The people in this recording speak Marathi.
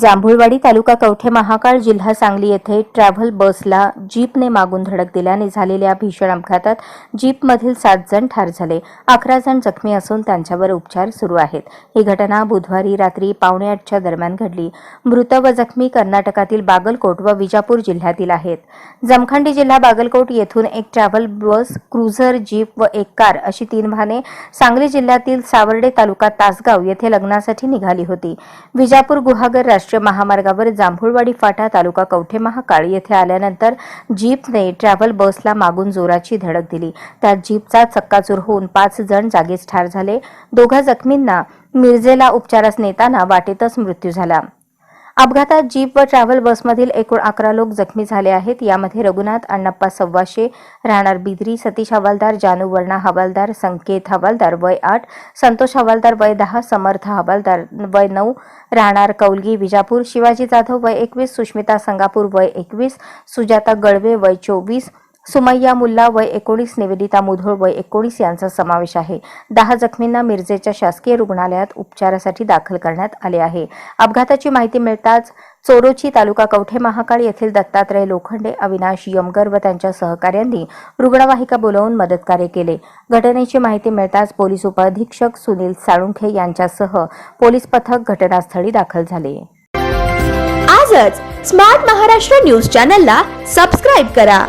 जांभुळवाडी तालुका कवठे महाकाळ जिल्हा सांगली येथे ट्रॅव्हल बसला जीपने मागून धडक दिल्याने झालेल्या भीषण अपघातात जीपमधील सात जण ठार झाले. अकरा जण जखमी असून त्यांच्यावर उपचार सुरू आहेत. ही घटना बुधवारी रात्री पावणे आठच्या दरम्यान घडली. मृत व जखमी कर्नाटकातील बागलकोट व विजापूर जिल्ह्यातील आहेत. जमखंडी जिल्हा बागलकोट येथून एक ट्रॅव्हल बस क्रुझर जीप व एक कार अशी तीन वाहने सांगली जिल्ह्यातील सावर्डे तालुका तासगाव येथे लग्नासाठी निघाली होती. विजापूर गुहागर राष्ट्रीय महामार्गावर जांभुळवाडी फाटा तालुका कवठे महाकाळ येथे आल्यानंतर जीपने ट्रॅव्हल बसला मागून जोराची धडक दिली. त्यात जीपचा चक्काचूर होऊन पाच जण जागीच ठार झाले. दोघा जखमींना मिरजेला उपचारास नेताना वाटेतच मृत्यू झाला. अपघातात जीप व ट्रॅव्हल बसमधील एकूण अकरा लोक जखमी झाले आहेत. यामध्ये रघुनाथ अण्णप्पा सव्वाशे राहणार बिद्री सतीश हवालदार जानू वर्णा हवालदार संकेत हवालदार वय आठ संतोष हवालदार वय दहा समर्थ हवालदार वय नऊ राहणार कौलगी विजापूर शिवाजी जाधव वय एकवीस सुष्मिता संगापूर वय एकवीस सुजाता गळवे वय चोवीस सुमय्या मुल्ला वय एकोणीस निवेदिता मुधोळ वय एकोणीस यांचा समावेश आहे. दहा जखमींना मिरजेच्या शासकीय रुग्णालयात उपचारासाठी दाखल करण्यात आले आहे. अपघाताची माहिती मिळताच चोरोची तालुका कवठे महाकाळ येथील दत्तात्रय लोखंडे अविनाश यमगर व त्यांच्या सहकाऱ्यांनी रुग्णवाहिका बोलावून मदतकार्य केले. घटनेची माहिती मिळताच पोलीस उपअधीक्षक सुनील साळुंखे यांच्यासह पोलीस पथक घटनास्थळी दाखल झाले. आजच स्मार्ट महाराष्ट्र न्यूज चॅनलला सबस्क्राईब करा.